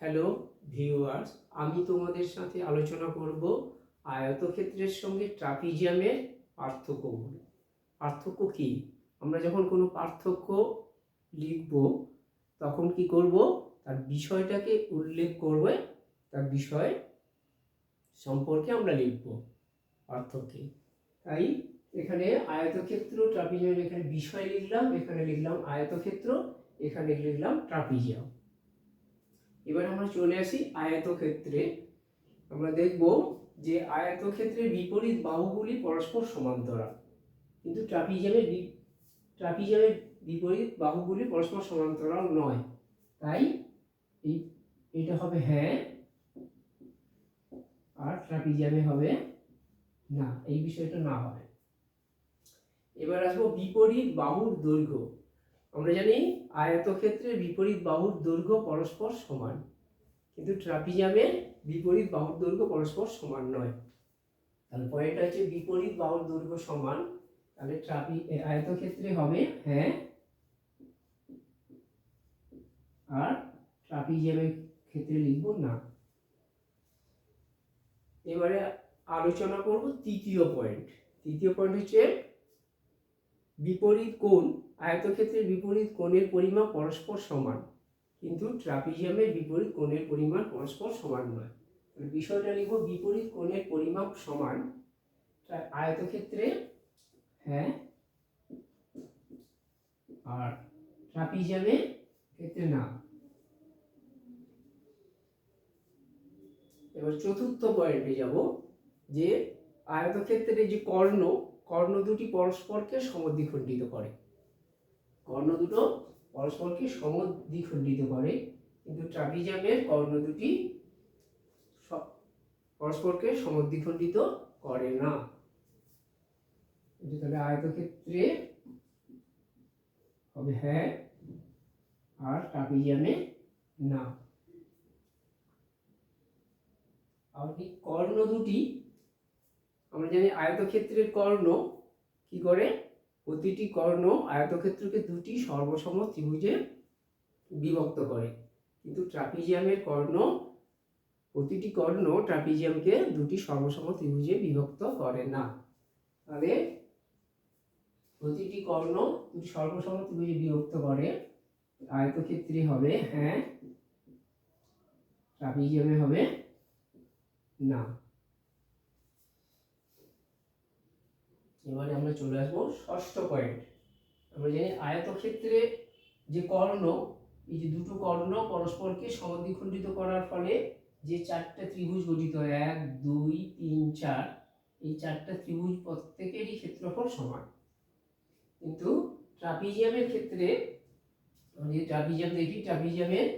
Hello viewers আমি তোমাদের সাথে আলোচনা করব আয়তক্ষেত্রের সঙ্গে ট্রাপিজিয়ামের পার্থক্যগুলো পার্থক্য কি? আমরা যখন কোনো পার্থক্য লিখব, তখন কি করব? তার বিষয়টাকে উল্লেখ করবে, তার বিষয় সম্পর্কে আমরা লিখব পার্থক্যে। তাই এখানে আয়তক্ষেত্র, ট্রাপিজিয়াম, এখানে বিষয় লিখলাম, এখানে লিখলাম আয়তক্ষেত্র, এখানে লিখলাম ট্রাপিজিয়াম। এবার আমরা চলে আসি আয়তক্ষেত্রে। আমরা দেখব যে আয়তক্ষেত্রের বিপরীত বাহুগুলি পরস্পর সমান্তরাল। কিন্তু ট্রাপিজিয়ামের ট্রাপিজিয়ামের বিপরীত বাহুগুলি পরস্পর সমান্তরাল নয়। তাই এই এটা হবে হ্যাঁ আর ট্রাপিজিয়ামে হবে না। এই বিষয়টা না হবে। এবার আসব বিপরীত বাহুর দৈর্ঘ্য। আমরা জানি আয়তক্ষেত্রের বিপরীত বাহুর দৈর্ঘ্য পরস্পর সমান, কিন্তু ট্রাপিজামের বিপরীত বাহুর দৈর্ঘ্য পরস্পর সমান নয়। তাহলে পয়েন্টটা হচ্ছে বিপরীত বাহুর দৈর্ঘ্য সমান, তাহলে ট্রাপি আয়তক্ষেত্রে হবে হ্যাঁ আর ট্রাপিজিয়ামের ক্ষেত্রে লিখব না। এবারে আলোচনা করব তৃতীয় পয়েন্ট তৃতীয় পয়েন্ট হচ্ছে বিপরীত কোণ, আয়তক্ষেত্রের বিপরীত কোণের পরিমাপ পরস্পর সমান। কিন্তু ট্রাপিজিয়ামের বিপরীত কোণের পরিমাণ পরস্পর সমান নয়। বিষয়টা লিখব বিপরীত কোণের পরিমাপ সমান আয়তক্ষেত্রে হ্যাঁ আর ট্রাপিজিয়ামের ক্ষেত্রে না। এবার চতুর্থ পয়েন্টে যাব, যে আয়তক্ষেত্রে যে কর্ণ কর্ণ দুটি পরস্পরকে সমদ্বিখণ্ডিত করে। কর্ণ দুটো পরস্পরকে সমদ্বিখণ্ডিত করে, কিন্তু ট্রাপিজামের কর্ণ দুটি পরস্পরকে সমদ্বিখণ্ডিত করে না। তাহলে আয়তক্ষেত্রে হবে হ্যাঁ আর ট্রাপিজিয়ামে না। আর কি কর্ণ দুটি আমরা জানি আয়তক্ষেত্রের কর্ণ কি করে? প্রতিটি কর্ণ আয়তক্ষেত্রকে দুটি সর্বসম ত্রিভুজে বিভক্ত করে। কিন্তু ট্রাপিজিয়ামের কর্ণ, প্রতিটি কর্ণ ট্রাপিজিয়ামকে দুটি সর্বসম ত্রিভুজে বিভক্ত করে না। তাহলে প্রতিটি কর্ণ সর্বসম ত্রিভুজে বিভক্ত করে, আয়তক্ষেত্রে হবে হ্যাঁ ট্রাপিজিয়ামে হবে না। এবারে আমরা চলে আসব ষষ্ঠ পয়েন্ট আমরা জানি আয়তক্ষেত্রে যে কর্ণ, এই যে দুটো কর্ণ পরস্পরকে সমদ্বিখণ্ডিত করার ফলে যে চারটা ত্রিভুজ গঠিত হয়, এক, দুই, তিন, চার, এই চারটা ত্রিভুজ প্রত্যেকেরই ক্ষেত্রফল সমান। কিন্তু ট্রাপিজিয়ামের ক্ষেত্রে যদি ট্রাপিজিয়াম দেখি, ট্রাপিজিয়ামের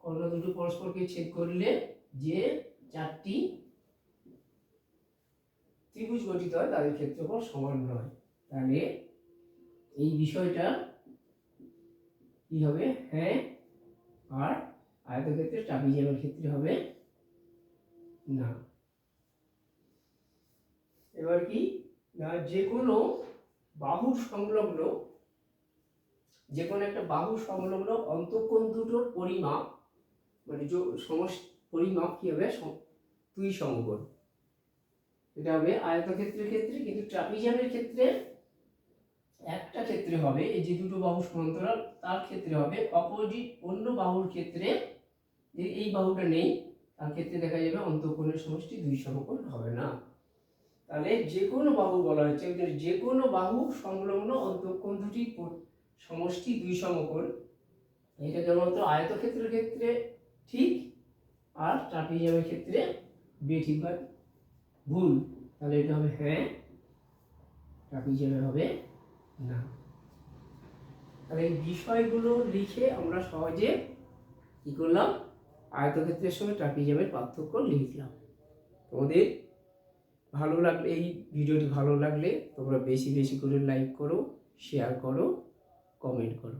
কর্ণ দুটো পরস্পরকে ছেদ করলে যে চারটি ত্রিভুজ গঠিত হয়, তাদের ক্ষেত্রফল সমান নয়। তাহলে এই বিষয়টা কি হবে? হ্যাঁ আর আয়তক্ষেত্রে ট্রাপিজিয়ামের ক্ষেত্রে হবে না। এবার কি? না যে কোনো বাহু সংলগ্ন যে কোনো একটা বাহু সংলগ্ন অন্তঃকোণ দুটোর পরিমাপ মানে সমস পরিমাপ কি হবে? দুই সমকোণ এটা হবে আয়তক্ষেত্রের ক্ষেত্রে, কিন্তু ট্রাপিজিয়ামের ক্ষেত্রে একটা ক্ষেত্রে হবে, এই যে দুটো বাহু সমান্তরাল, তার ক্ষেত্রে হবে অপোজিট অন্য বাহুর ক্ষেত্রে এই- বাহুটা নেই, তার ক্ষেত্রে দেখা যাবে অন্তঃকোণের সমষ্টি দুই সমকোণ হবে না। তাহলে যে কোনো বাহু বলা হচ্ছে যে কোনো বাহু সংলগ্ন অন্তঃকোণ দুটি সমষ্টি দুই সমকোণ, এটা কেবলমাত্র আয়তক্ষেত্রের ক্ষেত্রে ঠিক, আর ট্রাপিজিয়ামের ক্ষেত্রে বা ভুল, তাহলে এটা হবে হ্যাঁ ট্রাপিজিয়ামে হবে না। তাহলে এই বিষয়গুলো লিখে আমরা সহজে কি করলাম? আয়তক্ষেত্রের সঙ্গে ট্রাপিজিয়ামের পার্থক্য লিখলাম। তোমাদের ভালো লাগলে, এই ভিডিওটি ভালো লাগলে তোমরা বেশি বেশি করে লাইক করো শেয়ার করো কমেন্ট করো।